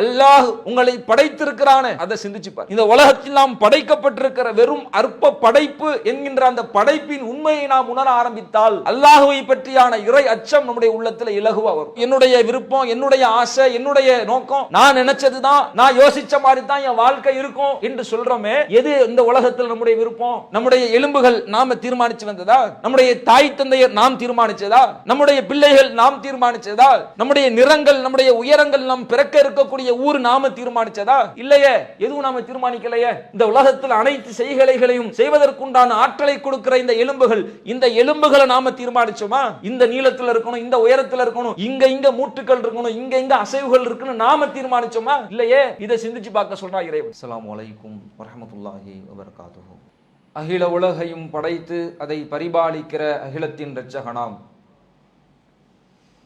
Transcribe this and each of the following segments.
அல்லாஹ் உங்களை படைத்திருக்கிறானே. அதை சிந்திச்சுப்பார். இந்த உலகத்தில் நாம் படைக்கப்பட்டிருக்கிற வெறும் அற்ப படைப்பு என்கின்ற அந்த படைப்பின் உண்மையை நாம் உணர ஆரம்பித்தால் அல்லாஹுவை பற்றியான இறை அச்சம் நம்முடைய உள்ளத்துல இலகுவா வரும். என்னுடைய விருப்பம் என்னுடைய ஆசை என்னுடைய நோக்கம் நான் நினைச்சதுதான் நான் யோசிச்ச மாதிரி தான் என் வாழ்க்கை இருக்கும் என்று சொல்றோமே எது இந்த உலகத்தில் நம்முடைய விருப்பம்? நம்முடைய எலும்புகள் நாம தீர்மானிச்சு வந்ததா? நம்முடைய தாய் தந்தையர் நாம் தீர்மானிச்சதா? நம்முடைய பிள்ளைகள் நாம் தீர்மானிச்சதா? நம்முடைய நிறங்கள் நம்முடைய உயரங்கள் நாம் பிறக்க இருக்கக்கூடிய ஊர் நாம தீர்மானிச்சதா? இல்லையே. எதுவும் நாம தீர்மானிக்கலையே? இந்த உலகத்தில் அனைத்து செய்களைகளையும் செய்வதற்குண்டான ஆற்றலை கொடுக்கிற இந்த எலும்புகள் இந்த எலும்புகளை நாம தீர்மானிச்சோமா? இந்த நீளத்துல இருக்கணும் இந்த உயரத்துல இருக்கணும் இங்க இங்க மூட்டுகள் இருக்கணும் இங்க இங்க அசைவுகள் இருக்குன்னு நாம தீர்மானிச்சோமா? இல்லையே. இதை சிந்திச்சு பார்க்க சொல்றா இறைவன். அஸ்ஸலாமு அலைக்கும் வரஹ்மத்துல்லாஹி வபரகாத்துஹு அகில உலகையும் படைத்து அதை பரிபாலிக்கிற அகிலத்தின் இரட்சகனாம்.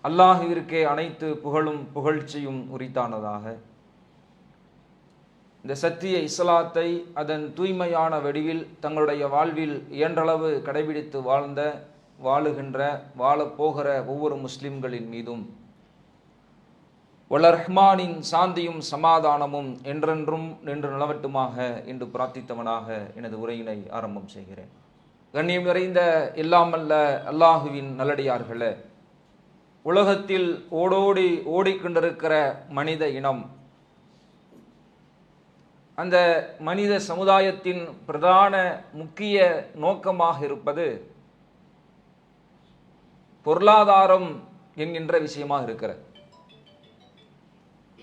அல்லாஹுவிற்கே அனைத்து புகழும் புகழ்ச்சியும் உரித்தானதாக. இந்த சத்திய இஸ்லாத்தை அதன் தூய்மையான வடிவில் தங்களுடைய வாழ்வில் இயன்றளவு கடைபிடித்து வாழ்ந்த வாழுகின்ற வாழப்போகிற ஒவ்வொரு முஸ்லிம்களின் மீதும் வல்ல ரஹ்மானின் சாந்தியும் சமாதானமும் என்றென்றும் நின்று நிலவட்டுமாக என்று பிரார்த்தித்தவனாக எனது உரையினை ஆரம்பம் செய்கிறேன். கண்ணியம் நிறைந்த இல்லாமல்ல அல்லாஹுவின் நல்லடியார்களே உலகத்தில் ஓடோடி ஓடிக்கொண்டிருக்கிற மனித இனம். அந்த மனித சமுதாயத்தின் பிரதான முக்கிய நோக்கமாக இருப்பது பொருளாதாரம் என்கின்ற விஷயமாக இருக்கிறது.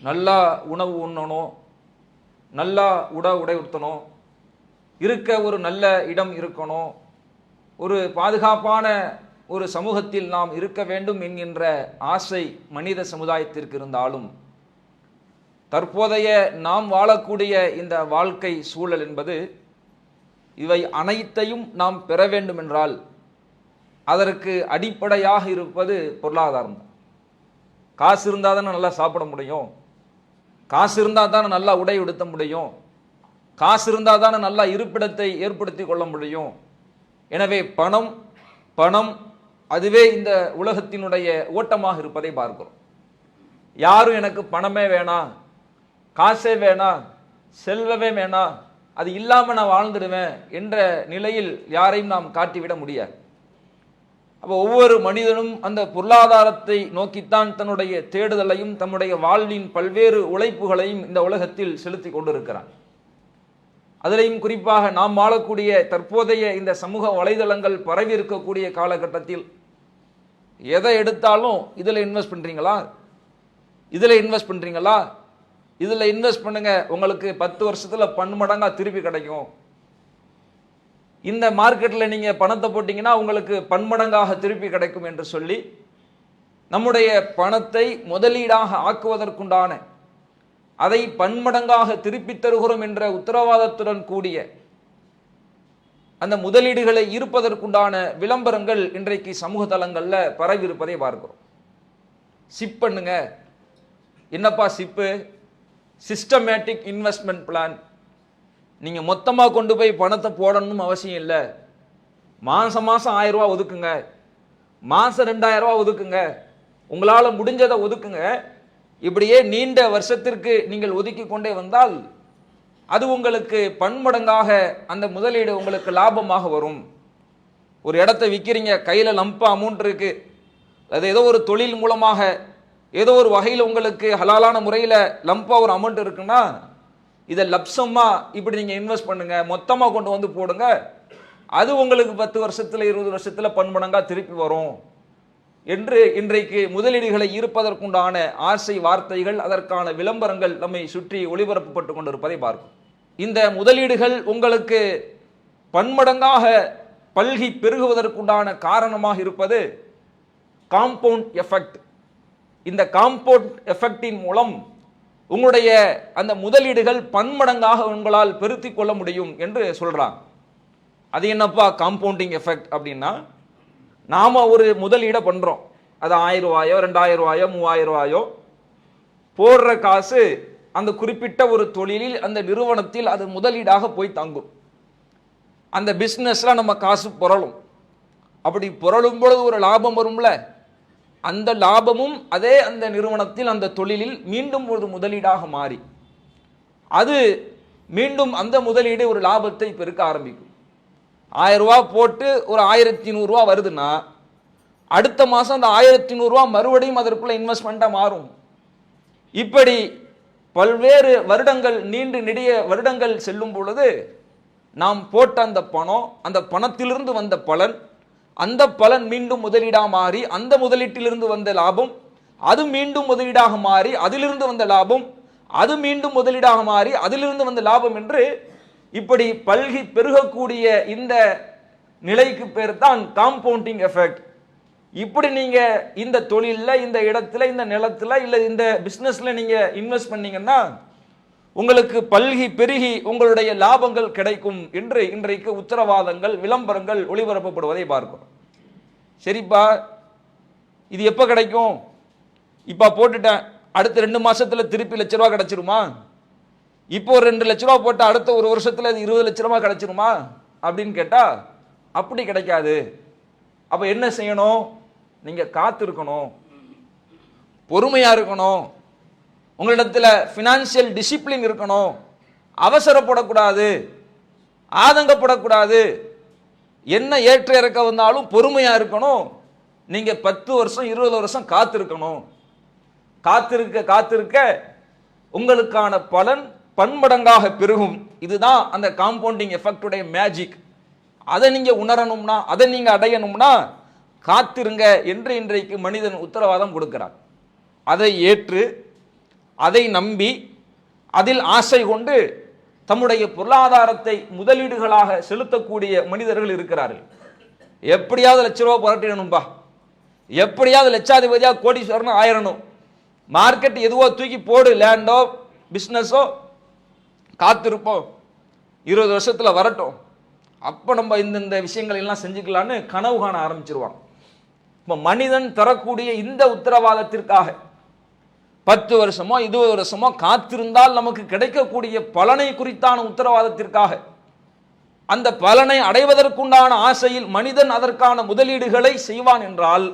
நல்லா உணவு உண்ணணும் நல்லா உட உடை உடுத்தணும் இருக்க ஒரு நல்ல இடம் இருக்கணும் ஒரு பாதுகாப்பான ஒரு சமூகத்தில் நாம் இருக்க வேண்டும் என்கின்ற ஆசை மனித சமுதாயத்திற்கு இருந்தாலும் தற்போதைய நாம் வாழக்கூடிய இந்த வாழ்க்கை சூழல் என்பது இவை அனைத்தையும் நாம் பெற வேண்டும் என்றால் அதற்கு அடிப்படையாக இருப்பது பொருளாதாரம் தான். காசு இருந்தால் தானே நல்லா சாப்பிட முடியும். காசு இருந்தால் தானே நல்லா உடை உடுத்த முடியும். காசு இருந்தால் தானே நல்லா இருப்பிடத்தை ஏற்படுத்தி கொள்ள முடியும். எனவே பணம் பணம் அதுவே இந்த உலகத்தினுடைய ஓட்டமாக இருப்பதை பார்க்கிறோம். யாரும் எனக்கு பணமே வேணாம் காசே வேணாம் செல்வமே வேணாம் அது இல்லாமல் நான் வாழ்ந்துடுவேன் என்ற நிலையில் யாரையும் நாம் காட்டிவிட முடியாது. அப்போ ஒவ்வொரு மனிதனும் அந்த பொருளாதாரத்தை நோக்கித்தான் தன்னுடைய தேடுதலையும் தன்னுடைய வாழ்வின் பல்வேறு உழைப்புகளையும் இந்த உலகத்தில் செலுத்தி கொண்டிருக்கிறான். அதிலையும் குறிப்பாக நாம் வாழக்கூடிய தற்போதைய இந்த சமூக வலைதளங்கள் பரவி இருக்கக்கூடிய காலகட்டத்தில் எதை எடுத்தாலும் இதில் இன்வெஸ்ட் பண்ணுறீங்களா இதில் இன்வெஸ்ட் பண்ணுறீங்களா இதில் இன்வெஸ்ட் பண்ணுங்கள் உங்களுக்கு பத்து வருஷத்தில் பன்மடங்காக திருப்பி கிடைக்கும். இந்த மார்க்கெட்டில் நீங்கள் பணத்தை போட்டிங்கன்னா உங்களுக்கு பன்மடங்காக திருப்பி கிடைக்கும் என்று சொல்லி நம்முடைய பணத்தை முதலீடாக ஆக்குவதற்குண்டான அதை பன்மடங்காக திருப்பித் தருகிறோம் என்ற உத்தரவாதத்துடன் கூடிய அந்த முதலீடுகளை இருப்பதற்குண்டான விளம்பரங்கள் இன்றைக்கு சமூக தளங்களில் பரவி இருப்பதை பார்க்கிறோம். சிப் பண்ணுங்க. என்னப்பா சிப்பு சிஸ்டமேட்டிக் இன்வெஸ்ட்மெண்ட் பிளான் நீங்கள் மொத்தமாக கொண்டு போய் பணத்தை போடணும்னு அவசியம் இல்லை. மாதம் மாதம் ஆயிரம் ரூபா ஒதுக்குங்க. மாதம் ரெண்டாயிரம் ரூபா ஒதுக்குங்க. உங்களால் முடிஞ்சதை ஒதுக்குங்க. இப்படியே நீண்ட வருஷத்திற்கு நீங்கள் ஒதுக்கி கொண்டே வந்தால் அது உங்களுக்கு பன்மடங்காக அந்த முதலீடு உங்களுக்கு லாபமாக வரும். ஒரு இடத்த விற்கிறீங்க கையில் லம்பா அமௌண்ட் இருக்குது அது ஏதோ ஒரு தொழில் மூலமாக ஏதோ ஒரு வகையில் உங்களுக்கு ஹலாலான முறையில் லம்பாக ஒரு அமௌண்ட் இருக்குன்னா இதை லப்சமாக இப்படி நீங்கள் இன்வெஸ்ட் பண்ணுங்கள் மொத்தமாக கொண்டு வந்து போடுங்க. அது உங்களுக்கு பத்து வருஷத்தில் இருபது வருஷத்தில் பன்மடங்காக திருப்பி வரும். என்று இன்றைக்கு முதலீடுகளை ஈர்ப்பதற்குண்டான ஆசை வார்த்தைகள் அதற்கான விளம்பரங்கள் நம்மை சுற்றி ஒளிபரப்பப்பட்டு கொண்டிருப்பதை பார்க்கும் இந்த முதலீடுகள் உங்களுக்கு பன்மடங்காக பல்கி பெருகுவதற்குண்டான காரணமாக இருப்பது காம்பவுண்ட் எஃபெக்ட். இந்த காம்பவுண்ட் எஃபெக்டின் மூலம் உங்களுடைய அந்த முதலீடுகள் பன்மடங்காக உங்களால் பெருத்தி கொள்ள முடியும் என்று சொல்கிறாங்க அது என்னப்பா காம்பவுண்டிங் எஃபெக்ட் அப்படின்னா நாம் ஒரு முதலீடை பண்ணுறோம் அது ஆயிரம் ரூபாயோ ரெண்டாயிரம் ரூபாயோ மூவாயிரம் ரூபாயோ போடுற காசு அந்த குறிப்பிட்ட ஒரு தொழிலில் அந்த நிறுவனத்தில் அது முதலீடாக போய் தங்கும். அந்த பிஸ்னஸில் நம்ம காசு புரளும். அப்படி புரளும் பொழுது ஒரு லாபம் வரும்ல? அந்த லாபமும் அதே அந்த நிறுவனத்தில் அந்த தொழிலில் மீண்டும் ஒரு முதலீடாக மாறி. அது மீண்டும் அந்த முதலீடு ஒரு லாபத்தை பெருக்க ஆரம்பிக்கும். ஆயிரம் போட்டு ஒரு ஆயிரத்தி நூறுரூவா வருதுன்னா அடுத்த மாதம் அந்த ஆயிரத்தி நூறுரூவா மறுபடியும் அதற்குள்ள இன்வெஸ்ட்மெண்ட்டாக மாறும். இப்படி பல்வேறு வருடங்கள் நீண்டு நெடிய வருடங்கள் செல்லும் பொழுது நாம் போட்ட அந்த பணம் அந்த பணத்திலிருந்து வந்த பலன் அந்த பலன் மீண்டும் முதலீடாக மாறி அந்த முதலீட்டிலிருந்து வந்த லாபம் அது மீண்டும் முதலீடாக மாறி அதிலிருந்து வந்த லாபம் அது மீண்டும் முதலீடாக மாறி அதிலிருந்து வந்த லாபம் என்று இப்படி பல்கி பெருகக்கூடிய இந்த நிலைக்கு பேர் தான் காம்பவுண்டிங் எஃபெக்ட் இப்படி நீங்க இந்த தொழிலில் இந்த இடத்துல இந்த நிலத்துல இல்ல இந்த பிசினஸ்ல நீங்க இன்வெஸ்ட் பண்ணீங்கன்னா உங்களுக்கு பல்கி பெருகி உங்களுடைய லாபங்கள் கிடைக்கும் என்று இன்றைக்கு உத்தரவாதங்கள் விளம்பரங்கள் ஒளிபரப்பப்படுவதை பார்க்கிறோம். சரிப்பா இது எப்போ கிடைக்கும்? இப்போ போட்டுட்டேன். அடுத்த ரெண்டு மாசத்துல திருப்பி லட்ச ரூபா கிடைச்சிருமா? இப்போ ஒரு ரெண்டு லட்ச ரூபா போட்டு அடுத்த ஒரு வருஷத்தில் அது இருபது லட்ச ரூபா கிடைச்சிருமா? அப்படின்னு கேட்டால் அப்படி கிடைக்காது. அப்போ என்ன செய்யணும்? நீங்கள் காத்திருக்கணும். பொறுமையாக இருக்கணும். உங்களிடத்துல ஃபினான்ஷியல் டிசிப்ளின் இருக்கணும். அவசரப்படக்கூடாது. ஆதங்கப்படக்கூடாது. என்ன ஏற்ற இறக்க வந்தாலும் பொறுமையாக இருக்கணும். நீங்கள் பத்து வருஷம் இருபது வருஷம் காத்திருக்கணும். காத்திருக்க காத்திருக்க உங்களுக்கான பலன் பன்மடங்காக பெருகும். இதுதான் அந்த காம்பவுண்டிங் எஃபெக்டுடைய மேஜிக் அதை நீங்கள் உணரணும்னா அதை நீங்கள் அடையணும்னா காத்திருங்க என்று இன்றைக்கு மனிதன் உத்தரவாதம் கொடுக்கிறார் அதை ஏற்று அதை நம்பி அதில் ஆசை கொண்டு தம்முடைய பொருளாதாரத்தை முதலீடுகளாக செலுத்தக்கூடிய மனிதர்கள் இருக்கிறார்கள். எப்படியாவது லட்ச ரூபா புரட்டிடணும்பா எப்படியாவது லட்சாதிபதியாக கோடீஸ்வரனும் ஆயிரணும். மார்க்கெட் எதுவோ தூக்கி போடு லேண்டோ பிஸ்னஸோ காத்திருப்போம். இருபது வருஷத்தில் வரட்டும். அப்போ நம்ம இந்தந்த விஷயங்கள் எல்லாம் செஞ்சுக்கலான்னு கனவு காண ஆரம்பிச்சிருவாங்க. இப்போ மனிதன் தரக்கூடிய இந்த உத்தரவாதத்திற்காக பத்து வருஷமோ இருபது வருஷமோ காத்திருந்தால் நமக்கு கிடைக்கக்கூடிய பலனை குறித்தான உத்தரவாதத்திற்காக அந்த பலனை அடைவதற்குண்டான ஆசையில் மனிதன் அதற்கான முதலீடுகளை செய்வான் என்றால்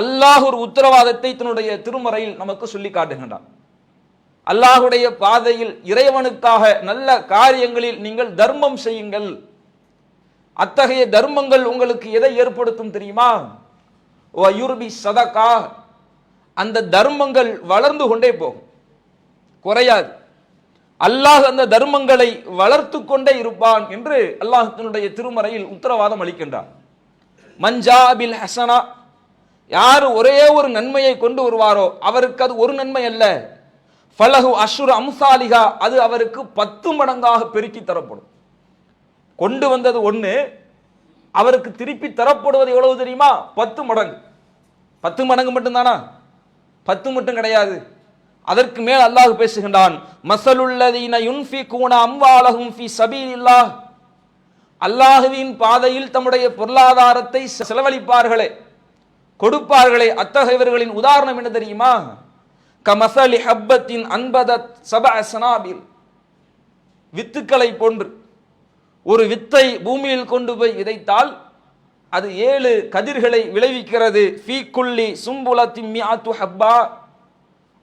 அல்லாஹ் ஒரு உத்தரவாதத்தை தன்னுடைய திருமறையில் நமக்கு சொல்லி காட்டுகின்றான். அல்லாஹுடைய பாதையில் இறைவனுக்காக நல்ல காரியங்களில் நீங்கள் தர்மம் செய்யுங்கள். அத்தகைய தர்மங்கள் உங்களுக்கு எதை ஏற்படுத்தும் தெரியுமா? யுர்பி சதகா. அந்த தர்மங்கள் வளர்ந்து கொண்டே போகும். குறையாது. அல்லாஹ் அந்த தர்மங்களை வளர்த்து கொண்டே இருப்பான் என்று அல்லாஹத்தினுடைய திருமறையில் உத்தரவாதம் அளிக்கின்றான். மஞ்சாபில் ஹசனா. யார் ஒரே ஒரு நன்மையை கொண்டு வருவாரோ அவருக்கு அது ஒரு நன்மை அல்ல. ஃபலகு அஷுர் அம்சாலிகா அது அவருக்கு பத்து மடங்காக பெருக்கி தரப்படும். கொண்டு வந்தது ஒன்று அவருக்கு திருப்பி தரப்படுவது எவ்வளவு தெரியுமா? பத்து மடங்கு. பத்து மடங்கு மட்டும்தானா? பத்து மட்டும் கிடையாது. அதற்கு மேல் அல்லாஹ் பேசுகின்றான் மசலுள்ளதீன யுன்ஃபி கூன அம்வாலகும் ஃபி சபீலில்லாஹ். அல்லாஹுவின் பாதையில் தம்முடைய பொருளாதாரத்தை செலவழிப்பார்களே கொடுப்பார்களே அத்தகையவர்களின் உதாரணம் என்ன தெரியுமா? கமசலி ஹப்பத்தின் அன்பதத் சப சனாபில். வித்துக்களை போன்று. ஒரு வித்தை பூமியில் கொண்டு போய் விதைத்தால் அது ஏழு கதிர்களை விளைவிக்கிறது. ஃபீ குள்ளி சும்புலத்தி மியாத்து ஹப்பா.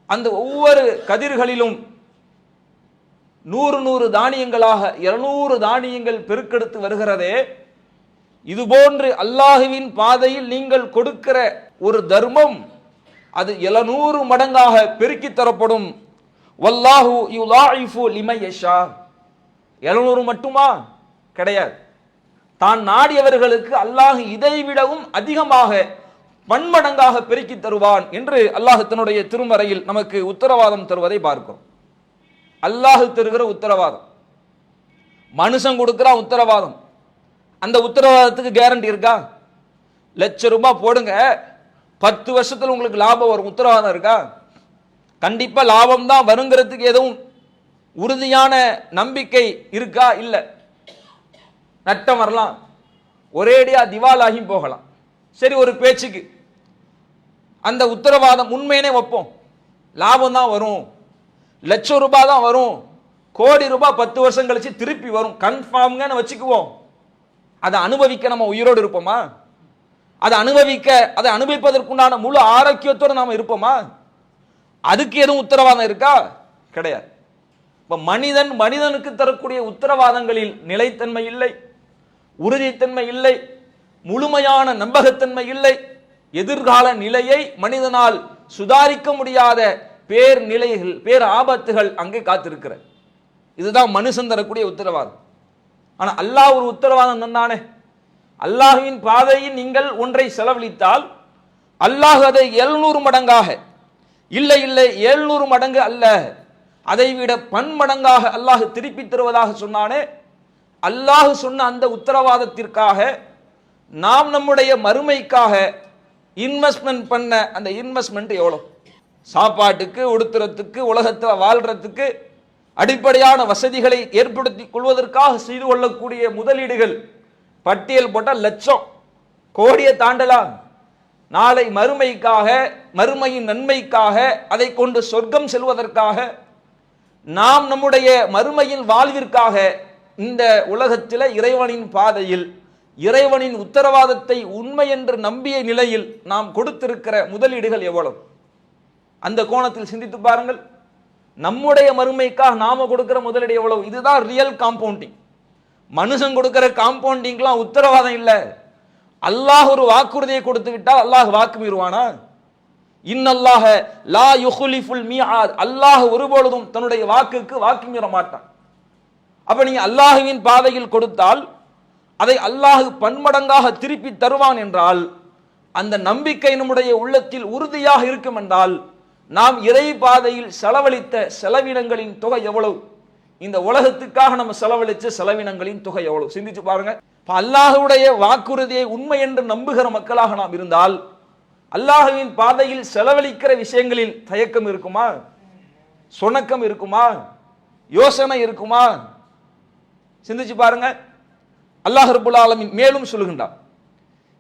அந்த ஒவ்வொரு கதிர்களிலும் நூறு நூறு தானியங்களாக இருநூறு தானியங்கள் பெருக்கெடுத்து வருகிறதே. இதுபோன்று அல்லாஹுவின் பாதையில் நீங்கள் கொடுக்கிற ஒரு தர்மம் அது எழுநூறு மடங்காக பெருக்கி தரப்படும். வல்லாஹு யுலாயிஃபு லிமையஷா எழுநூறு மட்டுமா? கிடையாது. தான் நாடியவர்களுக்கு அல்லாஹ் இதை விடவும் அதிகமாக பன்மடங்காக பெருக்கி தருவான் என்று அல்லாஹ் தன்னுடைய திருமறையில் நமக்கு உத்தரவாதம் தருவதை பார்க்கிறோம். அல்லாஹு தருகிற உத்தரவாதம். மனுஷன் கொடுக்கிற உத்தரவாதம். அந்த உத்தரவாதத்துக்கு கேரண்டி இருக்கா? லட்ச ரூபாய் போடுங்க. பத்து வருஷத்தில் உங்களுக்கு லாபம் வரும். உத்தரவாதம் இருக்கா? கண்டிப்பாக லாபம் தான் வருங்கிறதுக்கு எதுவும் உறுதியான நம்பிக்கை இருக்கா? இல்லை. நட்டம் வரலாம். ஒரேடியாக திவாலாகி போகலாம். சரி ஒரு பேச்சுக்கு. அந்த உத்தரவாதம் உண்மையினே வைப்போம். லாபம் தான் வரும். லட்சம் ரூபாய் தான் வரும். கோடி ரூபாய் பத்து வருஷம் கழிச்சு திருப்பி வரும். கன்ஃபார்ம்ங்கன்னு வச்சுக்குவோம். அதை அனுபவிக்க நம்ம உயிரோடு இருப்போமா? அதை அனுபவிக்க அதை அனுபவிப்பதற்குண்டான முழு ஆரோக்கியத்தோடு நாம் இருப்போமா? அதுக்கு எதுவும் உத்தரவாதம் இருக்கா? கிடையாது. இப்போ மனிதன் மனிதனுக்கு தரக்கூடிய உத்தரவாதங்களில் நிலைத்தன்மை இல்லை உறுதித்தன்மை இல்லை முழுமையான நம்பகத்தன்மை இல்லை எதிர்கால நிலையை மனிதனால் சுதாரிக்க முடியாத பேர் நிலைகள் பேர் ஆபத்துகள் அங்கே காத்திருக்கிற இதுதான் மனுஷன் தரக்கூடிய உத்தரவாதம். ஆனால் அல்லாஹ் ஒரு உத்தரவாதம் தந்தானே. அல்லாஹுவின் பாதையில் நீங்கள் ஒன்றை செலவழித்தால் அல்லாஹ் அதை எழுநூறு மடங்காக இல்லை இல்லை எழுநூறு மடங்கு அல்ல அதைவிட பன்மடங்காக அல்லாஹ் திருப்பி தருவதாக சொன்னானே அல்லாஹ் சொன்ன அந்த உத்தரவாதத்திற்காக நாம் நம்முடைய மறுமைக்காக இன்வெஸ்ட்மெண்ட் பண்ண அந்த இன்வெஸ்ட்மெண்ட் எவ்வளோ சாப்பாட்டுக்கு உடுத்துறதுக்கு உலகத்தில் வாழ்கிறதுக்கு அடிப்படையான வசதிகளை ஏற்படுத்திக் கொள்வதற்காக செய்து கொள்ளக்கூடிய முதலீடுகள் பட்டியல் போட்டால் லட்சம். கோடியை தாண்டலாம். நாளை மறுமைக்காக மறுமையின் நன்மைக்காக அதை கொண்டு சொர்க்கம் செல்வதற்காக நாம் நம்முடைய மறுமையின் வாழ்விற்காக இந்த உலகத்தில் இறைவனின் பாதையில் இறைவனின் உத்தரவாதத்தை உண்மை என்று நம்பிய நிலையில் நாம் கொடுத்திருக்கிற முதலீடுகள் எவ்வளவு? அந்த கோணத்தில் சிந்தித்து பாருங்கள். நம்முடைய மறுமைக்காக நாம கொடுக்கிற முதலீடு எவ்வளவு? இதுதான் ரியல் காம்பவுண்டிங் மனுஷன் கொடுக்கிற காம்பவுண்டிங்லாம் உத்தரவாதம் இல்லை. அல்லாஹ் ஒரு வாக்குறுதியை கொடுத்து விட்டால் அல்லாஹ் வாக்கு மீறுவானா? இன்னல்லாஹ லா யுஹ்லிஃபுல் மிஆத் அல்லாஹ் ஒருபொழுதும் தன்னுடைய வாக்குக்கு வாக்கு மீற மாட்டான். அப்ப நீங்க அல்லாஹுவின் பாதையில் கொடுத்தால் அதை அல்லாஹ் பன்மடங்காக திருப்பி தருவான் என்றால் அந்த நம்பிக்கை நம்முடைய உள்ளத்தில் உறுதியாக இருக்கும் என்றால் நாம் இறை பாதையில் செலவழித்த செலவினங்களின் தொகை எவ்வளவு? இந்த உலகத்துக்காக நம்ம செலவழிச்ச செலவினங்களின் தொகை எவ்வளவு? சிந்திச்சு பாருங்க. இப்ப அல்லாஹுடைய வாக்குறுதியை உண்மை என்று நம்புகிற மக்களாக நாம் இருந்தால் அல்லாஹுவின் பாதையில் செலவழிக்கிற விஷயங்களில் தயக்கம் இருக்குமா? சுணக்கம் இருக்குமா? யோசனை இருக்குமா? சிந்திச்சு பாருங்க. அல்லாஹ் ரபுல் மேலும் சொல்லுகின்றான்.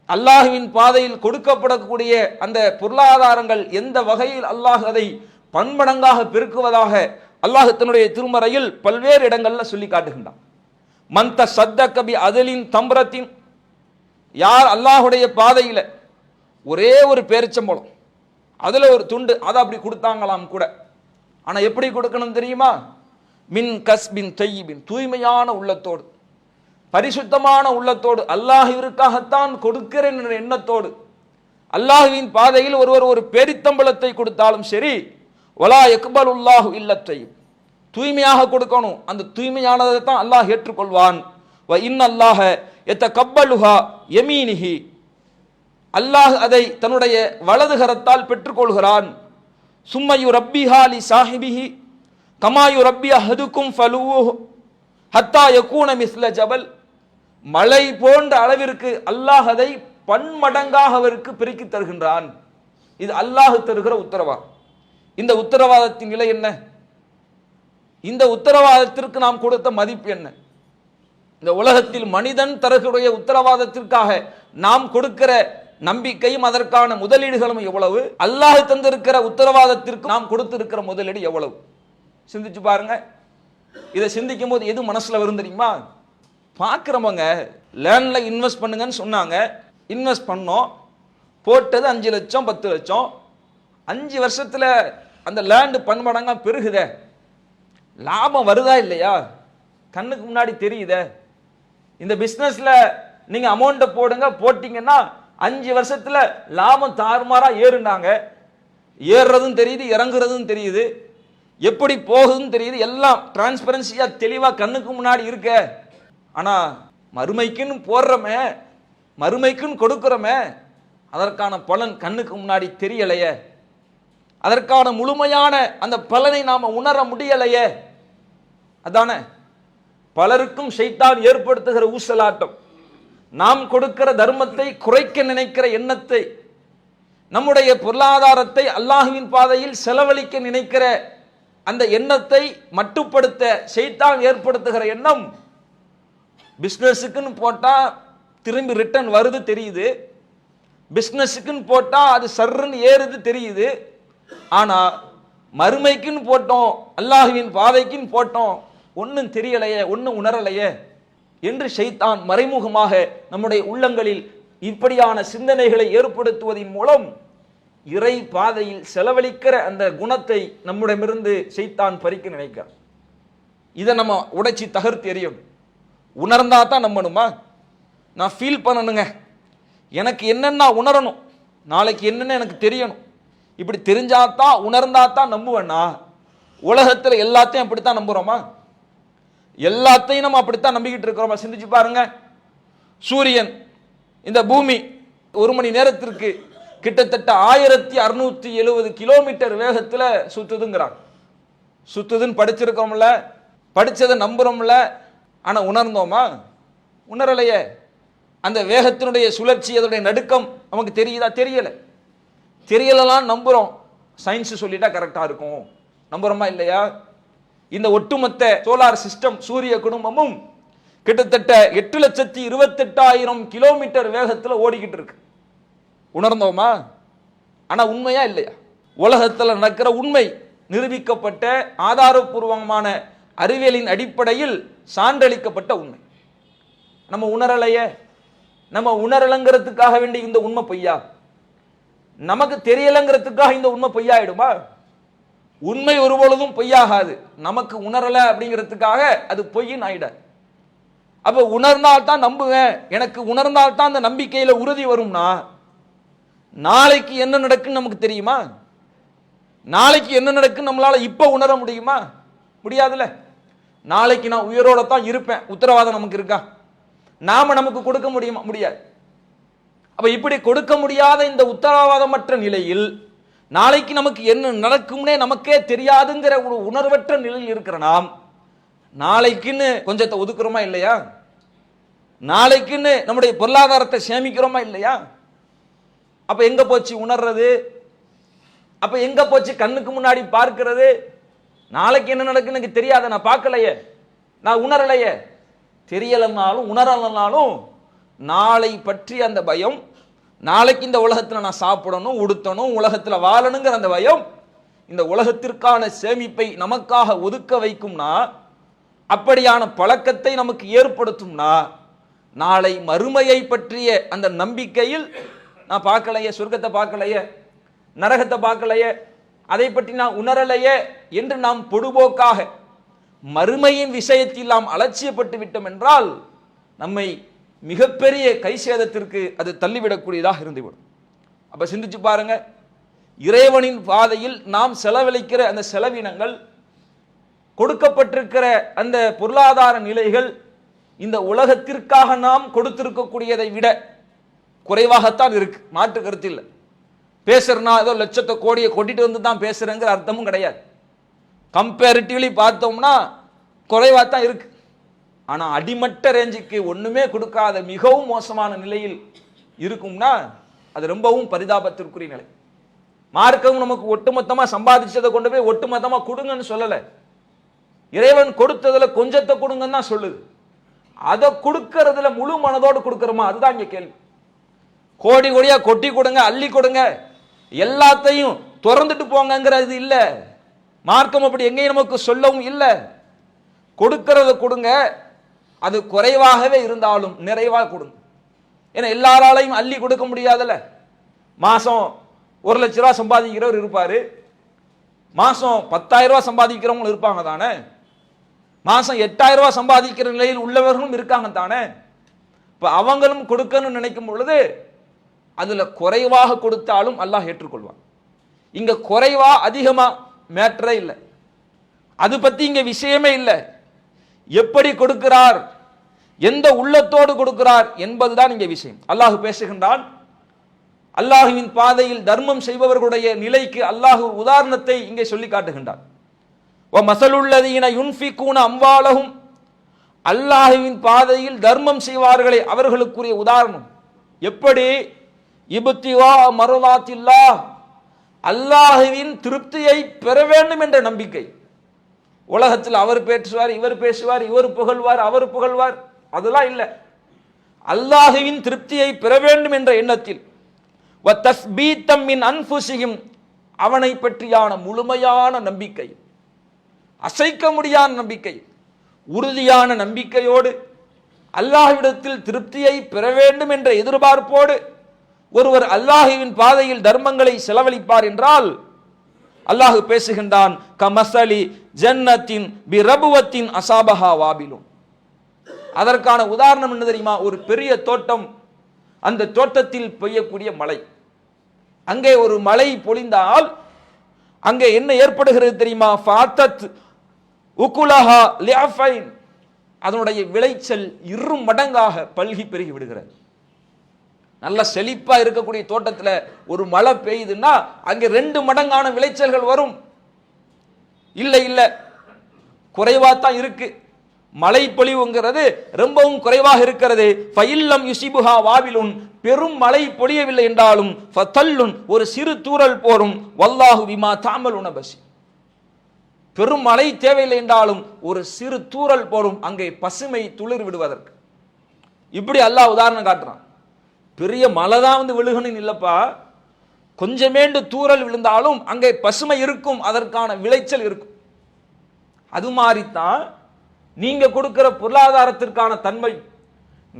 அல்லாஹுவின் பாதையில் கொடுக்கப்படக்கூடிய அந்த பொருளாதாரங்கள் எந்த வகையில் அல்லாஹ் அதை பன்மடங்காக பெருக்குவதாக அல்லாஹ் தன்னுடைய திருமறையில் பல்வேறு இடங்களில் சொல்லி காட்டுகின்றான். மந்த சத்த கபி அதலின் தம்பரத்தின் யார் அல்லாஹுடைய பாதையில் ஒரே ஒரு பேரிச்சம்பழம் அதில் ஒரு துண்டு அதை அப்படி கொடுத்தாங்களாம் கூட. ஆனால் எப்படி கொடுக்கணும் தெரியுமா? மின் கஸ்பின் தையிபின் தூய்மையான உள்ளத்தோடு பரிசுத்தமான உள்ளத்தோடு அல்லாஹிற்காகத்தான் கொடுக்கிறேன் என்ற எண்ணத்தோடு அல்லாஹுவின் பாதையில் ஒருவர் ஒரு பேரித்தம்பளத்தை கொடுத்தாலும் சரி ஒலா எக்பல் உல்லாஹு இல்லத்தையும். தூய்மையாக கொடுக்கணும். அந்த தூய்மையானதை தான் அல்லாஹ் ஏற்றுக்கொள்வான். வ இன்னல்லாஹ எத்த கப்பலுஹா எமீனிஹி அல்லாஹ் அதை தன்னுடைய வலது கரத்தால் பெற்றுக்கொள்கிறான். சும்மையு ரப்பிஹா லி சாஹிபிஹி. கமாயு ரப்பி அஹதுக்கும் ஃபலூஹு. ஹத்தா யக்கூன மிஸ்ல ஜபல். மலை போன்ற அளவிற்கு அல்லாஹ் அதை பன்மடங்காக அவருக்கு பிரிக்கித் தருகின்றான். இது அல்லாஹ் தருகிற உத்தரவாதம் இந்த உத்தரவாதத்தின் நிலை என்ன? இந்த உத்தரவாதத்திற்கு நாம் கொடுத்த மதிப்பு என்ன? இந்த உலகத்தில் மனிதன் தரக்கூடிய உத்தரவாதத்திற்காக நாம் கொடுக்கிற நம்பிக்கையும் அதற்கான முதலீடுகளும் எவ்வளவு? அல்லாஹ் தந்திருக்கிற உத்தரவாதத்திற்கு நாம் கொடுத்திருக்கிற முதலீடு எவ்வளவு? சிந்திச்சு பாருங்க. இதை சிந்திக்கும் போது எது மனசுல வரும் தெரியுமா? பார்க்குறவங்க லேண்டில் இன்வெஸ்ட் பண்ணுங்கன்னு சொன்னாங்க. இன்வெஸ்ட் பண்ணோம். போட்டது அஞ்சு லட்சம் பத்து லட்சம். அஞ்சு வருஷத்தில் அந்த லேண்டு பன்மடங்காக பெருகுதே. லாபம் வருதா இல்லையா? கண்ணுக்கு முன்னாடி தெரியுதே. இந்த பிஸ்னஸில் நீங்கள் அமௌண்ட்டை போடுங்க போட்டிங்கன்னா அஞ்சு வருஷத்தில் லாபம் தாறுமாறாக ஏறுனாங்க. ஏறுறதும் தெரியுது இறங்குறதும் தெரியுது. எப்படி போகுதுன்னு தெரியுது. எல்லாம் டிரான்ஸ்பரன்சியாக தெளிவாக கண்ணுக்கு முன்னாடி இருக்க. ஆனால் மறுமைக்குன்னு போடுறோமே மறுமைக்குன்னு கொடுக்குறோமே அதற்கான பலன் கண்ணுக்கு முன்னாடி தெரியலையே. அதற்கான முழுமையான அந்த பலனை நாம் உணர முடியலையே. அதானே? பலருக்கும் ஷைத்தான் ஏற்படுத்துகிற ஊசலாட்டம் நாம் கொடுக்கிற தர்மத்தை குறைக்க நினைக்கிற எண்ணத்தை நம்முடைய பொருளாதாரத்தை அல்லாஹுவின் பாதையில் செலவழிக்க நினைக்கிற அந்த எண்ணத்தை மட்டுப்படுத்த செய்தான் ஏற்படுத்துகிற எண்ணம் பிஸ்னஸுக்குன்னு போட்டா திரும்பி ரிட்டர்ன் வருது தெரியுது. பிஸ்னஸுக்குன்னு போட்டா அது சர்ன்னு ஏறுது தெரியுது. ஆனால் மறுமைக்குன்னு போட்டோம் அல்லாஹுவின் பாதைக்குன்னு போட்டோம் ஒன்றும் தெரியலையே ஒன்றும் உணரலையே என்று ஷைத்தான் மறைமுகமாக நம்முடைய உள்ளங்களில் இப்படியான சிந்தனைகளை ஏற்படுத்துவதன் மூலம் இறை பாதையில் செலவழிக்கிற அந்த குணத்தை நம்மிடமிருந்து செய்தான் பறிக்க நினைக்கிறான். இதை நம்ம உடைச்சி தகர்த்து எறியணும். உணர்ந்தா தான் நம்பணுமா? நான் ஃபீல் பண்ணணுங்க. எனக்கு என்னென்ன உணரணும். நாளைக்கு என்னென்ன எனக்கு தெரியணும். இப்படி தெரிஞ்சாதான் உணர்ந்தாதான் நம்புவேண்ணா. நம்புவேன்னா உலகத்தில் எல்லாத்தையும் அப்படித்தான் நம்புகிறோமா எல்லாத்தையும் நம்ம அப்படித்தான் நம்பிக்கிட்டு இருக்கிறோமா? சிந்திச்சு பாருங்க. சூரியன் இந்த பூமி ஒரு மணி நேரத்திற்கு கிட்டத்தட்ட ஆயிரத்தி அறுநூத்தி எழுபது கிலோமீட்டர் வேகத்தில் சுத்துதுங்கிறாங்க சுத்துதுன்னு படிச்சிருக்கோம்ல. படித்ததை நம்புறோம்ல. ஆனால் உணர்ந்தோமா? உணரலையே. அந்த வேகத்தினுடைய சுழற்சி அதனுடைய நடுக்கம் நமக்கு தெரியுதா? தெரியலை. தெரியலலாம் நம்புகிறோம் சயின்ஸு சொல்லிட்டா கரெக்டாக இருக்கும். நம்புறோமா இல்லையா? இந்த ஒட்டுமொத்த சோலார் சிஸ்டம் சூரிய குடும்பமும் கிட்டத்தட்ட எட்டு லட்சத்தி இருபத்தெட்டாயிரம் கிலோமீட்டர் வேகத்தில் ஓடிக்கிட்டு இருக்கு. உணர்ந்தோமா? ஆனால் உண்மையா இல்லையா? உலகத்தில் நடக்கிற உண்மை நிரூபிக்கப்பட்ட ஆதாரபூர்வமான அறிவியலின் அடிப்படையில் சான்றளிக்கப்பட்ட உண்மை. நம்ம உணரலையே. நம்ம உணரலங்கிறதுக்காக வேண்டி இந்த உண்மை பொய்யா? நமக்கு தெரியலங்கிறதுக்காக இந்த உண்மை பொய்யாயிடுமா? உண்மை ஒருபொழுதும் பொய்யாகாது. நமக்கு உணரல அப்படிங்கிறதுக்காக அது பொய்யின் ஆயிடாது. அப்ப உணர்ந்தால் தான் நம்புவேன். எனக்கு உணர்ந்தால் தான் அந்த நம்பிக்கையில உறுதி வரும்னா நாளைக்கு என்ன நடக்குன்னு நமக்கு தெரியுமா? நாளைக்கு என்ன நடக்குன்னு நம்மளால இப்ப உணர முடியுமா? முடியாதுல்ல. நாளைக்கு நான் உயிரோட தான் இருப்பேன். உத்தரவாதம் நமக்கு இருக்கா? நாம நமக்கு கொடுக்க முடியுமா? முடியாது. அப்ப இப்படி கொடுக்க முடியாத இந்த உத்தரவாதமற்ற நிலையில் நாளைக்கு நமக்கு என்ன நடக்கும்னே நமக்கே தெரியாதுங்கிற ஒரு உணர்வற்ற நிலையில் இருக்கிற நாம் நாளைக்குன்னு கொஞ்சத்தை ஒதுக்குறோமா இல்லையா? நாளைக்குன்னு நம்முடைய பொருளாதாரத்தை சேமிக்கிறோமா இல்லையா? அப்ப எங்க போச்சு உணர்றது? அப்ப எங்க போச்சு கண்ணுக்கு முன்னாடி பார்க்கிறது? நாளைக்கு என்ன நடக்குன்னு எனக்கு தெரியாத நான் பார்க்கலையே நான் உணரலையே. தெரியலைனாலும் உணரலனாலும் நாளை பற்றி அந்த பயம் நாளைக்கு இந்த உலகத்தில் நான் சாப்பிடணும் உடுத்தணும் உலகத்தில் வாழணுங்கிற அந்த பயம் இந்த உலகத்திற்கான சேமிப்பை நமக்காக ஒதுக்க வைக்கும்னா அப்படியான பழக்கத்தை நமக்கு ஏற்படுத்தும்னா நாளை மறுமையை பற்றிய அந்த நம்பிக்கையில் நான் பார்க்கலையே சொர்க்கத்தை பார்க்கலையே நரகத்தை பார்க்கலையே அதை பற்றி நான் உணரலையே என்று நாம் பொடுபோக்காக மறுமையின் விஷயத்தில் நாம் அலட்சியப்பட்டு விட்டோம் என்றால் நம்மை மிகப்பெரிய கை சேதத்திற்கு அது தள்ளிவிடக்கூடியதாக இருந்துவிடும். அப்ப சிந்திச்சு பாருங்க. இறைவனின் பாதையில் நாம் செலவழிக்கிற அந்த செலவினங்கள் கொடுக்கப்பட்டிருக்கிற அந்த பொருளாதார நிலைகள் இந்த உலகத்திற்காக நாம் கொடுத்திருக்கக்கூடியதை விட குறைவாகத்தான் இருக்கு. மாற்று கருத்து இல்லை. பேசுறனா ஏதோ லட்சத்தை கோடியை கொட்டிட்டு வந்து தான் பேசுறேங்கிற அர்த்தமும் கிடையாது. கம்பேரிட்டிவ்லி பார்த்தோம்னா குறைவாக தான் இருக்கு. ஆனா அடிமட்ட ரேஞ்சுக்கு ஒண்ணுமே கொடுக்காத மிகவும் மோசமான நிலையில் இருக்கும்னா அது ரொம்பவும் பரிதாபத்திற்குரிய நிலை. மார்க்கம் நமக்கு ஒட்டுமொத்தமா சம்பாதிச்சதை கொண்டு போய் ஒட்டுமொத்தமா கொடுங்கன்னு சொல்லலை. இறைவன் கொடுத்ததுல கொஞ்சத்தை கொடுங்கன்னு தான் சொல்லுது. அதை கொடுக்கறதுல முழு மனதோடு கொடுக்கறோமா? அதுதான் இங்க கேள்வி. கோடி கோடியா கொட்டி கொடுங்க அள்ளி கொடுங்க. எல்லாத்தையும் திறந்துட்டு போங்கங்கிறது இல்ல. மார்க்கம் அப்படி எங்கேயும் நமக்கு சொல்லவும் இல்லை. கொடுக்கறத கொடுங்க அது குறைவாகவே இருந்தாலும் நிறைவாக கொடுங்க ஏன்னா எல்லாராலையும் அள்ளி கொடுக்க முடியாதுல்ல. மாதம் ஒரு லட்ச ரூபா சம்பாதிக்கிறவர் இருப்பார். மாதம் பத்தாயிரம் சம்பாதிக்கிறவங்களும் இருப்பாங்க தானே. மாதம் எட்டாயிரம் சம்பாதிக்கிற நிலையில் உள்ளவர்களும் இருக்காங்க தானே. இப்போ அவங்களும் கொடுக்கணும்னு நினைக்கும் பொழுது அதில் குறைவாக கொடுத்தாலும் அல்லாஹ் ஏற்றுக்கொள்வான். இங்கே குறைவாக அதிகமாக மேட்டரே இல்லை. அது பற்றி இங்கே விஷயமே இல்லை. எப்படி கொடுக்கிறார்? எந்த உள்ளத்தோடு கொடுக்கிறார்? என்பதுதான் இங்கே விஷயம். அல்லாஹு பேசுகின்றான் அல்லாஹுவின் பாதையில் தர்மம் செய்பவர்களுடைய நிலைக்கு அல்லாஹு உதாரணத்தை இங்கே சொல்லி காட்டுகின்றான். ஓ மசலுள்ளதீன யுன்ஃபிகூன அம்பாலகும் அல்லாஹுவின் பாதையில் தர்மம் செய்வார்களே அவர்களுக்குரிய உதாரணம். எப்படி? இபுத்திவா மருளாத்தில்லா அல்லாஹுவின் திருப்தியை பெற வேண்டும் என்ற நம்பிக்கை. உலகத்தில் அவர் பேசுவார் இவர் பேசுவார் இவர் புகழ்வார் அவர் புகழ்வார். அதெல்லாம் இல்லை. அல்லாஹுவின் திருப்தியை பெற வேண்டும் என்ற எண்ணத்தில். மின் அன்புசியும் அவனை பற்றியான முழுமையான நம்பிக்கை அசைக்க முடியாத நம்பிக்கை உறுதியான நம்பிக்கையோடு அல்லாஹ்விடத்தில் திருப்தியை பெற வேண்டும் என்ற எதிர்பார்ப்போடு ஒருவர் அல்லாஹுவின் பாதையில் தர்மங்களை செலவழிப்பார் என்றால் அல்லாஹ் பேசுகின்றான் கமசலி ஜன்னத்தின் பிரபுவத்தின் அசாபஹா வாபிலும். அதற்கான உதாரணம் என்ன தெரியுமா? ஒரு பெரிய தோட்டம் அந்த தோட்டத்தில் பெய்யக்கூடிய மழை. அங்கே ஒரு மழை பொழிந்தால் அங்கே என்ன ஏற்படுகிறது தெரியுமா? ஃபாத்தத் உக்குலஹா லியாஃபைன் அதனுடைய விளைச்சல் இரு மடங்காக பல்கி பெருகி விடுகிறது. நல்ல செழிப்பாக இருக்கக்கூடிய தோட்டத்தில் ஒரு மழை பெய்யுதுன்னா அங்கே ரெண்டு மடங்கான விளைச்சல்கள் வரும். இல்லை இல்லை. குறைவாக தான் இருக்கு. மழை பொழிவுங்கிறது ரொம்பவும் குறைவாக இருக்கிறது. ஃபயில்லம் யுசிபுஹா வாவிலுன். பெரும் மழை பொழியவில்லை என்றாலும் ஃபதல்லுன். ஒரு சிறு தூரல் போரும். வல்லாஹு விமா தாமல் உணபசி பெரும் மழை தேவையில்லை என்றாலும் ஒரு சிறு தூரல் போரும். அங்கே பசுமை துளிர் விடுவதற்கு. இப்படி அல்லாஹ் உதாரணம் காட்டுறான். பெரிய மலை தான் வந்து விழுகணும் இல்லைப்பா. கொஞ்சமேண்டு தூறல் விழுந்தாலும் அங்கே பசுமை இருக்கும் அதற்கான விளைச்சல் இருக்கும். அது மாதிரித்தான் நீங்கள் கொடுக்குற பொருளாதாரத்திற்கான தன்மை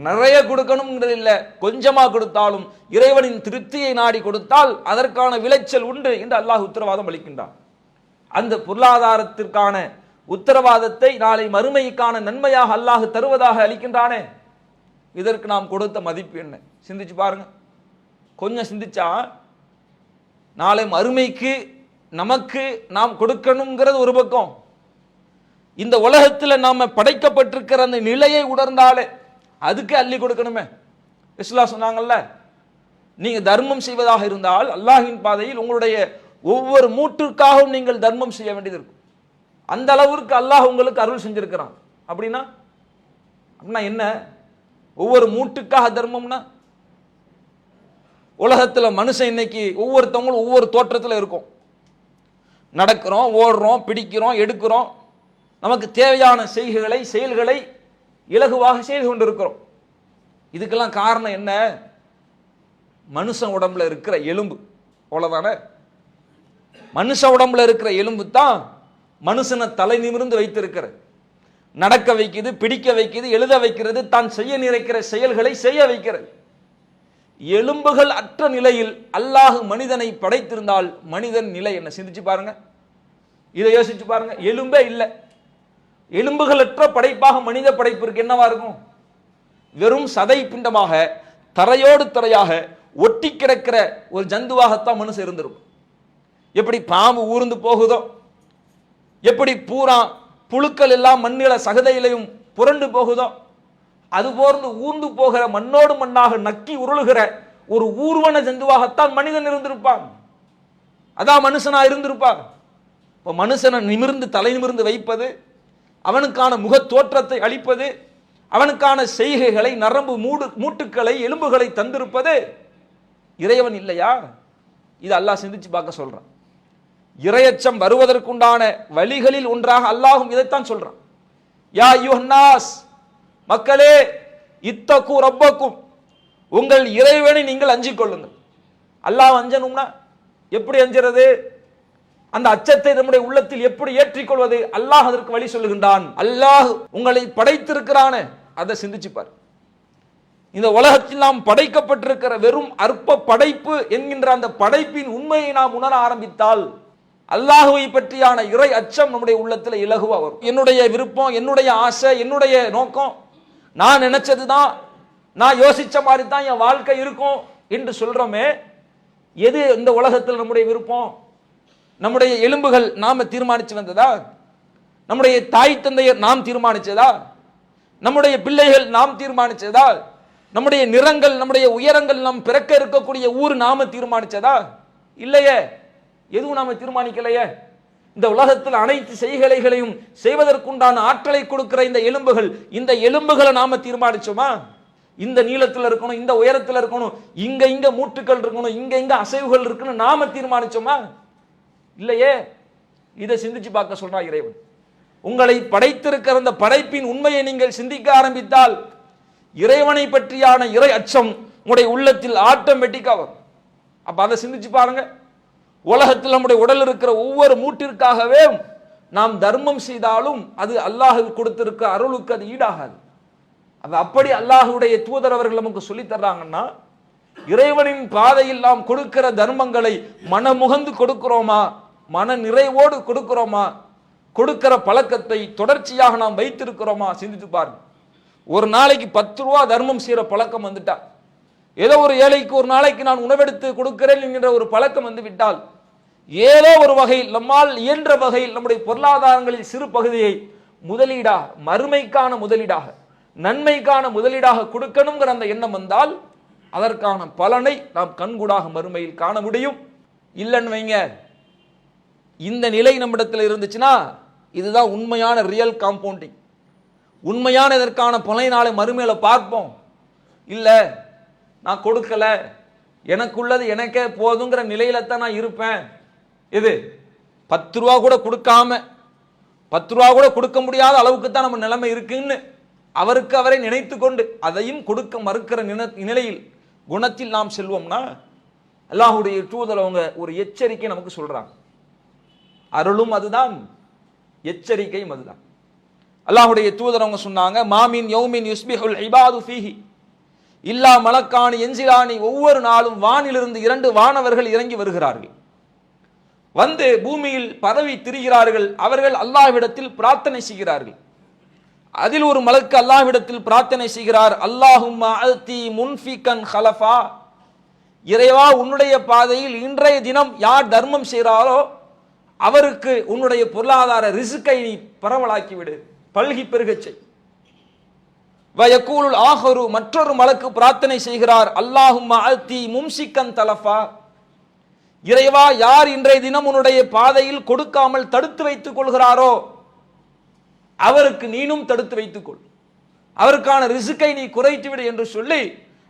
நிறைய கொடுக்கணுங்கிறது இல்லை கொஞ்சமாக கொடுத்தாலும் இறைவனின் திருப்தியை நாடி கொடுத்தால் அதற்கான விளைச்சல் உண்டு என்று அல்லாஹ் உத்தரவாதம் அளிக்கின்றான். அந்த பொருளாதாரத்திற்கான உத்தரவாதத்தை நாளை மறுமைக்கான நன்மையாக அல்லாஹ் தருவதாக அளிக்கின்றானே. இதற்கு நாம் கொடுத்த மதிப்பு என்ன? சிந்திச்சு பாருங்க. கொஞ்சம் சிந்திச்சா நாளை மறுமைக்கு நமக்கு நாம் கொடுக்கணுங்கிறது ஒரு பக்கம். இந்த உலகத்தில் நாம் படைக்கப்பட்டிருக்கிற அந்த நிலையை உணர்ந்தாலே அதுக்கு அள்ளி கொடுக்கணுமே. இஸ்லா சொன்னாங்கல்ல நீங்கள் தர்மம் செய்வதாக இருந்தால் அல்லாஹின் பாதையில் உங்களுடைய ஒவ்வொரு மூட்டிற்காகவும் நீங்கள் தர்மம் செய்ய வேண்டியது இருக்கும். அந்த அளவிற்கு அல்லாஹ் உங்களுக்கு அருள் செஞ்சிருக்கிறான். அப்படின்னா அப்படின்னா என்ன? ஒவ்வொரு மூட்டுக்காக தர்மம்னா உலகத்தில் மனுஷன் இன்னைக்கு ஒவ்வொருத்தவங்களும் ஒவ்வொரு தோற்றத்தில் இருக்கும். நடக்கிறோம் ஓடுறோம் பிடிக்கிறோம் எடுக்கிறோம். நமக்கு தேவையான செய்கைகளை செயல்களை இலகுவாக செய்து கொண்டிருக்கிறோம். இதுக்கெல்லாம் காரணம் என்ன? மனுஷன் உடம்புல இருக்கிற எலும்பு. அவ்வளோதானே மனுஷ உடம்புல இருக்கிற எலும்பு தான் மனுஷனை தலை நிமிர்ந்து வைத்திருக்கிறது. நடக்க வைக்குது பிடிக்க வைக்குது எழுத வைக்கிறது தான் செய்ய நிறைக்கிற செயல்களை செய்ய வைக்கிறது. எலும்புகள் அற்ற நிலையில் அல்லாஹ் மனிதனை படைத்திருந்தால் மனிதன் நிலை என்ன? சிந்திச்சு பாருங்க. இதை யோசிச்சு பாருங்க. எலும்பே இல்லை. எலும்புகளற்ற படைப்பாக மனித படைப்பிற்கு என்னவா இருக்கும்? வெறும் சதை பிண்டமாக தரையோடு தரையாக ஒட்டி கிடக்கிற ஒரு ஜந்துவாகத்தான் மனுஷன் இருந்திருக்கும். எப்படி பாம்பு ஊர்ந்து போகுதோ எப்படி பூரா புழுக்கள் எல்லாம் மண்ணில சகதையிலையும் புரண்டு போகுதோ அது போர்ந்து ஊர்ந்து போகிற மண்ணோடு மண்ணாக நக்கி உருளுகிற ஒரு ஊர்வன ஜந்துவாகத்தான் மனிதன் இருந்திருப்பான். அதான் மனுஷனா இருந்திருப்பான். இப்போ மனுஷனை நிமிர்ந்து தலை நிமிர்ந்து வைப்பது அவனுக்கான முகத் தோற்றத்தை அளிப்பது அவனுக்கான செய்கைகளை நரம்பு மூடு மூட்டுக்களை எலும்புகளை தந்திருப்பது இறைவன் இல்லையா? இது அல்லாஹ் சிந்திச்சு பார்க்க சொல்றான். இரையச்சம் வருவதற்குண்டான வழிகளில் ஒன்றாக அல்லாஹும் இதைத்தான் சொல்றான். யா யுஹன்னாஸ் மக்களே இத்தக்கும் ரப்பக்கும் உங்கள் இறைவனை நீங்கள் அஞ்சிக் கொள்ளுங்கள். அல்லாஹ் அஞ்சனும்னா எப்படி அஞ்சுறது? அந்த அச்சத்தை நம்முடைய உள்ளத்தில் எப்படி ஏற்றிக்கொள்வது அல்லாஹ் அதற்கு வழி சொல்லுகின்றான். அல்லாஹ் உங்களை படைத்திருக்கிறானே அதை சிந்திச்சுப்பார். இந்த உலகத்தில் நாம் படைக்கப்பட்டிருக்கிற வெறும் அற்ப படைப்பு என்கின்ற அந்த படைப்பின் உண்மையை நாம் உணர ஆரம்பித்தால் அல்லாஹுவை பற்றியான இறை அச்சம் நம்முடைய உள்ளத்தில் இலகுவா வரும். என்னுடைய விருப்பம் என்னுடைய ஆசை என்னுடைய நோக்கம் நான் நினைச்சது தான் நான் யோசிச்ச மாதிரி தான் என் வாழ்க்கை இருக்கும் என்று சொல்றோமே எது இந்த உலகத்தில் நம்முடைய விருப்பம்? நம்முடைய எலும்புகள் நாம தீர்மானிச்சு வந்ததா? நம்முடைய தாய் தந்தையர் நாம் தீர்மானிச்சதா? நம்முடைய பிள்ளைகள் நாம் தீர்மானிச்சதா? நம்முடைய நிறங்கள் நம்முடைய உயரங்கள் நாம் பிறக்க இருக்கக்கூடிய ஊர் நாம தீர்மானிச்சதா? இல்லையே எதுவும் நாம தீர்மானிக்கலையே. இந்த உலகத்தில் அனைத்து செய்களைகளையும் செய்வதற்குண்டான ஆற்றலை கொடுக்கிற இந்த எலும்புகள் இந்த எலும்புகளை நாம தீர்மானிச்சோமா? இந்த நீளத்தில் இருக்கணும் இந்த உயரத்தில் இருக்கணும் இங்க இங்க மூட்டுக்கள் இருக்கணும் இங்க இங்க அசைவுகள் இருக்குன்னு நாம தீர்மானிச்சோமா? இல்லையே. இதை சிந்திச்சு பார்க்க சொல்றா இறைவன். உங்களை படைத்திருக்கிற அந்த படைப்பின் உண்மையை நீங்கள் சிந்திக்க ஆரம்பித்தால் இறைவனை பற்றியான இறை அச்சம் உங்களுடைய உள்ளத்தில் ஆட்டோமேட்டிக்காக வரும். அப்ப அதை சிந்திச்சு பாருங்க. உலகத்தில் நம்முடைய உடல் இருக்கிற ஒவ்வொரு மூட்டிற்காகவே நாம் தர்மம் செய்தாலும் அது அல்லாஹ் கொடுத்திருக்க அருளுக்கு அது ஈடாகாது. அது அப்படி அல்லாஹுடைய தூதர் அவர்கள் நமக்கு சொல்லி தர்றாங்கன்னா இறைவனின் பாதையில் நாம் கொடுக்கிற தர்மங்களை மனமுகந்து கொடுக்கிறோமா? மன நிறைவோடு கொடுக்கிறோமா? கொடுக்கிற பழக்கத்தை தொடர்ச்சியாக நாம் வைத்திருக்கிறோமா? சிந்தித்து பாருங்க. ஒரு நாளைக்கு பத்து ரூபா தர்மம் செய்கிற பழக்கம் வந்துட்டா. ஏதோ ஒரு ஏழைக்கு ஒரு நாளைக்கு நான் உணவெடுத்து கொடுக்கிறேன் என்கிற ஒரு பழக்கம் வந்து விட்டால் ஏதோ ஒரு வகையில் நம்மால் இயன்ற வகையில் நம்முடைய பொருளாதாரங்களில் சிறு பகுதியை முதலீடாக மறுமைக்கான முதலீடாக நன்மைக்கான முதலீடாக கொடுக்கணுங்கிற அந்த எண்ணம் வந்தால் அதற்கான பலனை நாம் கண்கூடாக மறுமையில் காண முடியும். இல்லைன்னு வைங்க. இந்த நிலை நம்மிடத்தில் இருந்துச்சுன்னா இதுதான் உண்மையான ரியல் காம்பவுண்டிங் உண்மையான இதற்கான பலனை நாளை மறுமையில் பார்ப்போம். இல்லை நான் கொடுக்கல. எனக்குள்ளது எனக்கே போதுங்கிற நிலையில தான் நான் இருப்பேன். இது பத்து ரூபா கூட கொடுக்காம பத்து ரூபா கூட கொடுக்க முடியாத அளவுக்கு தான் நம்ம நிலைமை இருக்குன்னு அவருக்கு அவரை நினைத்து கொண்டு அதையும் கொடுக்க மறுக்கிற நின- நிலையில் குணத்தில் நாம் செல்வோம்னா அல்லாஹுடைய தூதர் அவங்க ஒரு எச்சரிக்கை நமக்கு சொல்றாங்க. அருளும் அதுதான் எச்சரிக்கையும் அதுதான். அல்லாஹுடைய தூதர் அவங்க சொன்னாங்க மாமின் யௌமின் யுஸ்பிஹுல் இபாது ஃபீஹி. இல்லா மலக்காணி எஞ்சிலானி ஒவ்வொரு நாளும் வானிலிருந்து இரண்டு வானவர்கள் இறங்கி வருகிறார்கள். வந்து பூமியில் பதவி திரிகிறார்கள். அவர்கள் அல்லாஹ்விடத்தில் பிரார்த்தனை செய்கிறார்கள். அதில் ஒரு மலக்கு அல்லாஹ்விடத்தில் பிரார்த்தனை செய்கிறார். அல்லாஹும் அல்தி முன்ஃபிகன் ஹலஃபா. இறைவா உன்னுடைய பாதையில் இன்றைய தினம் யார் தர்மம் செய்கிறாரோ அவருக்கு உன்னுடைய பொருளாதார ரிசுக்கை நீ பரவலாக்கிவிடு. பல்கி பெருகச் செய். வயக்கூலுல் ஆஹரு மற்றொரு மலக்கு பிரார்த்தனை செய்கிறார். அல்லாஹும் அல்தி மும்சிக்கன் தலஃபா. இறைவா யார் இன்றைய தினம் உன்னுடைய பாதையில் கொடுக்காமல் தடுத்து வைத்துக் கொள்கிறாரோ அவருக்கு நீனும் தடுத்து வைத்துக்கொள் அவருக்கான ரிசுக்கை நீ குறைத்து விடு என்று சொல்லி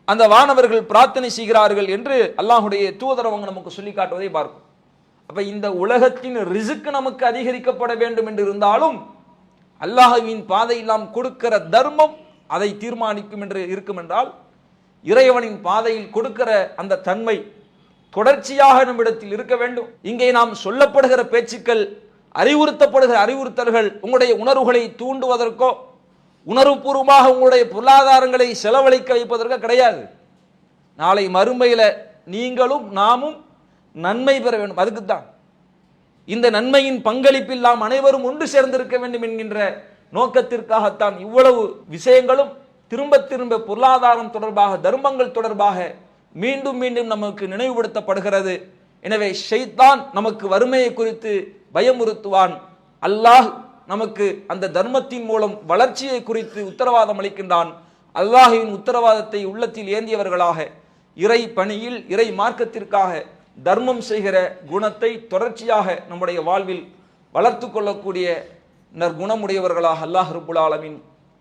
அந்த வானவர்கள் பிரார்த்தனை செய்கிறார்கள் என்று அல்லாஹுடைய தூதரவங்க நமக்கு சொல்லி காட்டுவதை பார்க்கும் அப்ப இந்த உலகத்தின் ரிசுக்கு நமக்கு அதிகரிக்கப்பட வேண்டும் என்று இருந்தாலும் அல்லாஹுவின் பாதையில் நாம் கொடுக்கிற தர்மம் அதை தீர்மானிக்கும் என்று இருக்கும் என்றால் இறைவனின் பாதையில் கொடுக்கிற அந்த தன்மை தொடர்ச்சியாக நம்மிடத்தில் இருக்க வேண்டும். இங்கே நாம் சொல்லப்படுகிற பேச்சுக்கள் அறிவுறுத்தப்படுகிற அறிவுறுத்தல்கள் உங்களுடைய உணர்வுகளை தூண்டுவதற்கோ உணர்வுபூர்வமாக உங்களுடைய பொருளாதாரங்களை செலவழிக்க வைப்பதற்கோ கிடையாது. நாளை மறுமையில் நீங்களும் நாமும் நன்மை பெற வேண்டும். அதுக்குத்தான். இந்த நன்மையின் பங்களிப்பில் நாம் அனைவரும் ஒன்று சேர்ந்திருக்க வேண்டும் என்கின்ற நோக்கத்திற்காகத்தான் இவ்வளவு விஷயங்களும் திரும்ப திரும்ப பொருளாதாரம் தொடர்பாக தர்மங்கள் தொடர்பாக மீண்டும் மீண்டும் நமக்கு நினைவுபடுத்தப்படுகிறது. எனவே ஷைத்தான் நமக்கு வறுமையை குறித்து பயமுறுத்துவான். அல்லாஹ் நமக்கு அந்த தர்மத்தின் மூலம் வளர்ச்சியை குறித்து உத்தரவாதம் அளிக்கின்றான். அல்லாஹுவின் உத்தரவாதத்தை உள்ளத்தில் ஏந்தியவர்களாக இறை பணியில் இறை மார்க்கத்திற்காக தர்மம் செய்கிற குணத்தை தொடர்ச்சியாக நம்முடைய வாழ்வில் வளர்த்து கொள்ளக்கூடிய நற்குணமுடையவர்களாக அல்லாஹ் ரபுல் ஆலமின்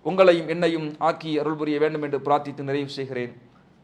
உங்களையும் என்னையும் ஆக்கி அருள் புரிய வேண்டும் என்று பிரார்த்தித்து நிறைவு செய்கிறேன்.